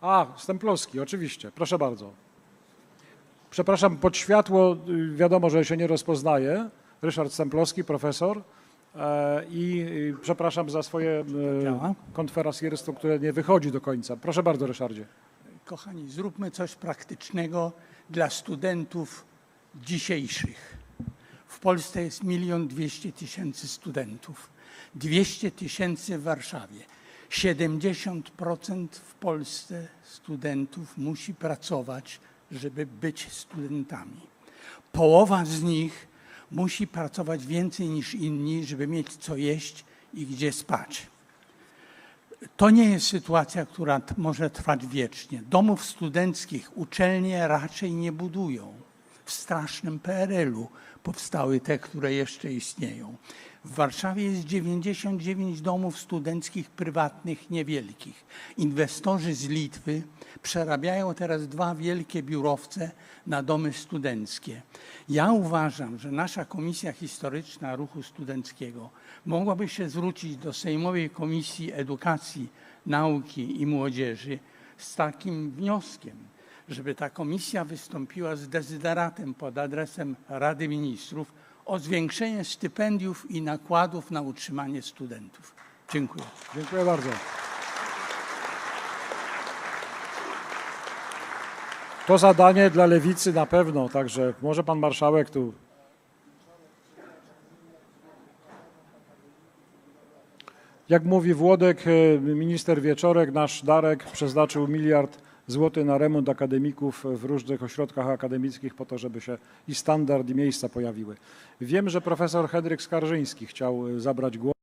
A, Stemplowski, oczywiście. Proszę bardzo. Przepraszam, pod światło y, wiadomo, że się nie rozpoznaje. Ryszard Stemplowski, profesor. E, I y, przepraszam za swoje Działa. konferencjerstwo, które nie wychodzi do końca. Proszę bardzo, Ryszardzie. Kochani, zróbmy coś praktycznego dla studentów dzisiejszych. W Polsce jest milion dwieście tysięcy studentów, 200 tysięcy w Warszawie. 70% w Polsce studentów musi pracować, żeby być studentami. Połowa z nich musi pracować więcej niż inni, żeby mieć co jeść i gdzie spać. To nie jest sytuacja, która może trwać wiecznie. Domów studenckich uczelnie raczej nie budują. W strasznym PRL-u powstały te, które jeszcze istnieją. W Warszawie jest 99 domów studenckich prywatnych, niewielkich. Inwestorzy z Litwy przerabiają teraz dwa wielkie biurowce na domy studenckie. Ja uważam, że nasza Komisja Historyczna Ruchu Studenckiego mogłaby się zwrócić do Sejmowej Komisji Edukacji, Nauki i Młodzieży z takim wnioskiem, żeby ta komisja wystąpiła z dezyderatem pod adresem Rady Ministrów o zwiększenie stypendiów i nakładów na utrzymanie studentów. Dziękuję. Dziękuję bardzo. To zadanie dla lewicy na pewno, także może pan marszałek tu. Jak mówi Włodek, e, minister Wieczorek, nasz Darek przeznaczył miliard złotych na remont akademików w różnych ośrodkach akademickich po to, żeby się i standard i miejsca pojawiły. Wiem, że profesor Henryk Skarżyński chciał zabrać głos.